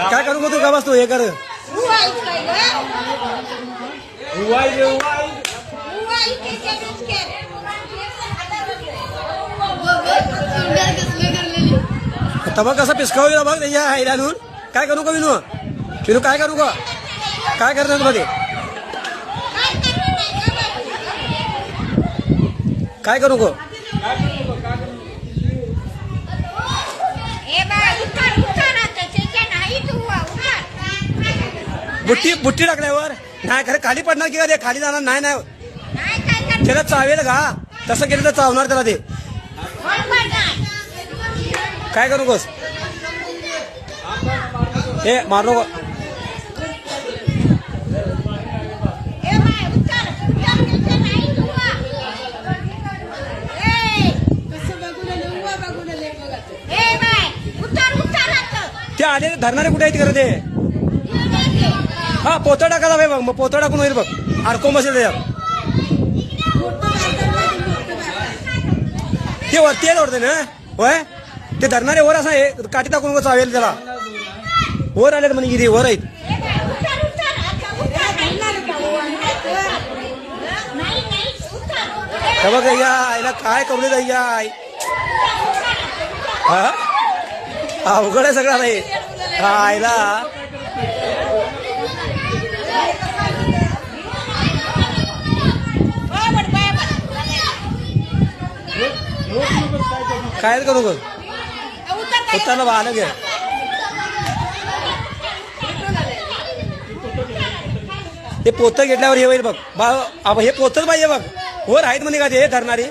काय करू मग तू? का बसतो हे कर. तबा कसा पिसकावलेला बघ त्याच्या आईला आणून काय करू का विनू? विनू काय करू का काय करणार मध्ये काय करू का बुट्टी बुट्टी टाकल्यावर. नाही खरं खाली पडणार की का खाली जाणार? नाही नाही. त्याला चावेल का? तसं केलं तर चावणार त्याला ते. काय करू गोस ए मारू नको. ते आले धरणारे कुठे आहेत खरं ते? हा पोतं टाकायला पाहिजे बघ मग पोतं टाकून होईल बघ. अडकून बसेल त्याच्यात ते वरती आहे ओढते ना? होय? ते धरणारे वर असं आहे काठी टाकून चावेल त्याला. वर आले म्हणजे गिरी वर आहेत. बघ या आईला काय करू दे या? हा? अवघड आहे सगळं नाही आईला काय करू ग? उतरलं बा आलं गे हे पोतं घेतल्यावर हे होईल बघ. बा हे पोतच पाहिजे बघ. वर आहेत म्हणे का ते धरणारे?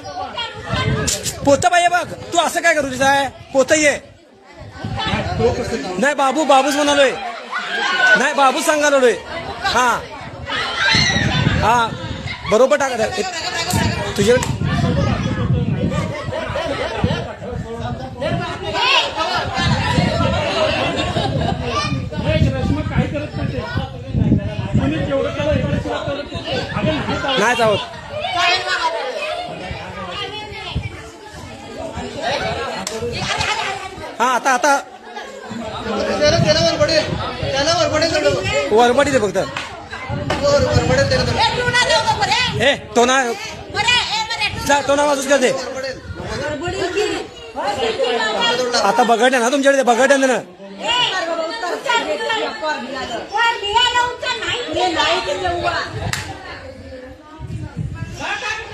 पोतं पाहिजे बघ. तू असं काय करू तिचा पोतं ये. नाही बाबू बाबूच म्हणालोय. नाही बाबूच सांगालोय हा. हा. बरोबर टाका. तुझ्या काय करत नाही ते. कोणी तेवढं केलं इकडे सुद्धा करत नाही. अगं नाही चालत. नाहीच आहोत हा आता आता. वरबडी दे फक्त. हे तो ना जा तो ना वाजूच कर दे आता बघड्या ना तुमच्याकडे बघड्या ना. नाही Sir,